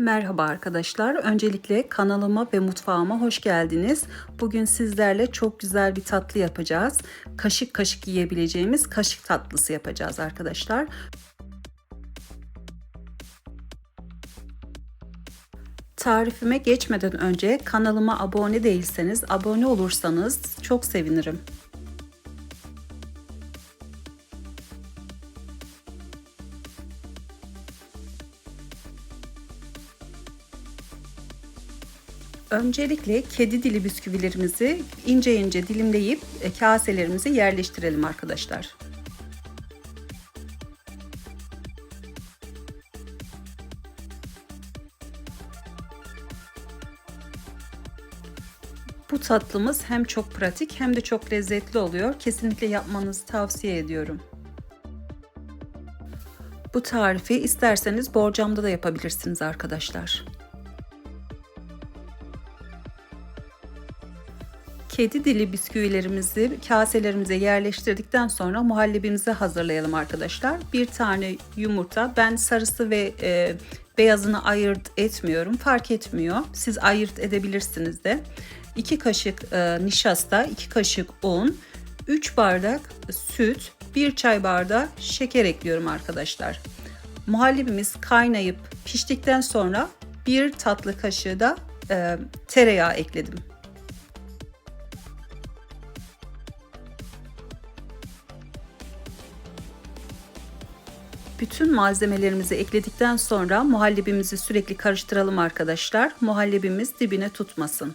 Merhaba arkadaşlar. Öncelikle kanalıma ve mutfağıma hoş geldiniz. Bugün sizlerle çok güzel bir tatlı yapacağız. Kaşık kaşık yiyebileceğimiz kaşık tatlısı yapacağız arkadaşlar. Tarifime geçmeden önce kanalıma abone değilseniz abone olursanız çok sevinirim. Öncelikle kedi dili bisküvilerimizi ince ince dilimleyip e, kaselerimize yerleştirelim arkadaşlar. Bu tatlımız hem çok pratik hem de çok lezzetli oluyor. Kesinlikle yapmanızı tavsiye ediyorum. Bu tarifi isterseniz borcamda da yapabilirsiniz arkadaşlar. Kedi dili bisküvilerimizi kaselerimize yerleştirdikten sonra muhallebimizi hazırlayalım arkadaşlar. Bir tane yumurta. Ben sarısı ve e, beyazını ayırt etmiyorum. Fark etmiyor. Siz ayırt edebilirsiniz de. 2 kaşık e, nişasta, 2 kaşık un, 3 bardak süt, 1 çay bardağı şeker ekliyorum arkadaşlar. Muhallebimiz kaynayıp piştikten sonra bir tatlı kaşığı da e, tereyağı ekledim. Bütün malzemelerimizi ekledikten sonra muhallebimizi sürekli karıştıralım arkadaşlar. Muhallebimiz dibine tutmasın.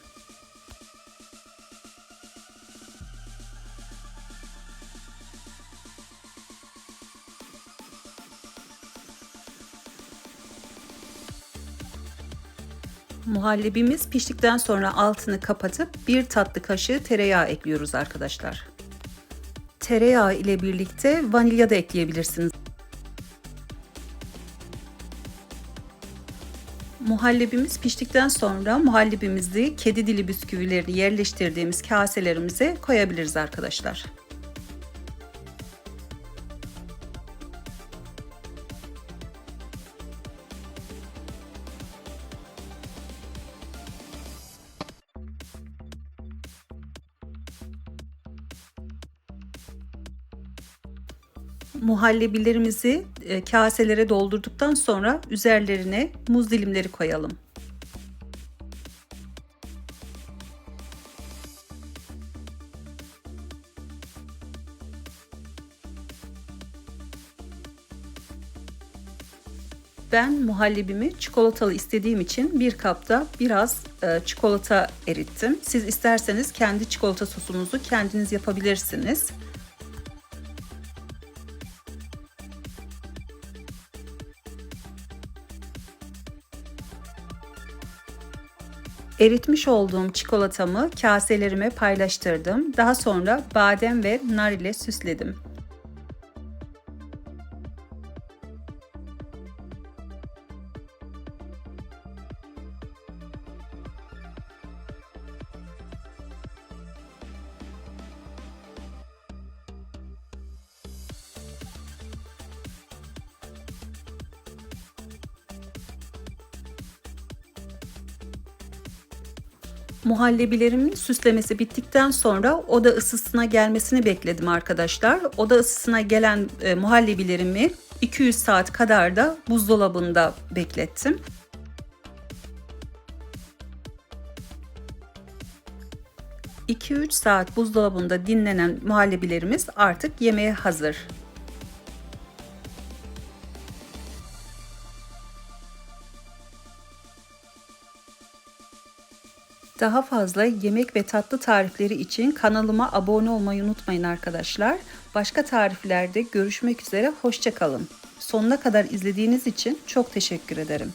Muhallebimiz piştikten sonra altını kapatıp bir tatlı kaşığı tereyağı ekliyoruz arkadaşlar. Tereyağı ile birlikte vanilya da ekleyebilirsiniz. Muhallebimiz piştikten sonra muhallebimizi kedi dili bisküvilerini yerleştirdiğimiz kaselerimize koyabiliriz arkadaşlar. Muhallebilerimizi e, kaselere doldurduktan sonra üzerlerine muz dilimleri koyalım. Ben muhallebimi çikolatalı istediğim için bir kapta biraz e, çikolata erittim. Siz isterseniz kendi çikolata sosunuzu kendiniz yapabilirsiniz. Eritmiş olduğum çikolatamı kaselerime paylaştırdım. Daha sonra badem ve nar ile süsledim. Muhallebilerimin süslemesi bittikten sonra oda ısısına gelmesini bekledim arkadaşlar. Oda ısısına gelen e, muhallebilerimi 200 saat kadar da buzdolabında beklettim. ...2-3 saat buzdolabında dinlenen muhallebilerimiz artık yemeğe hazır. Daha fazla yemek ve tatlı tarifleri için kanalıma abone olmayı unutmayın arkadaşlar. Başka tariflerde görüşmek üzere, hoşçakalın. Sonuna kadar izlediğiniz için çok teşekkür ederim.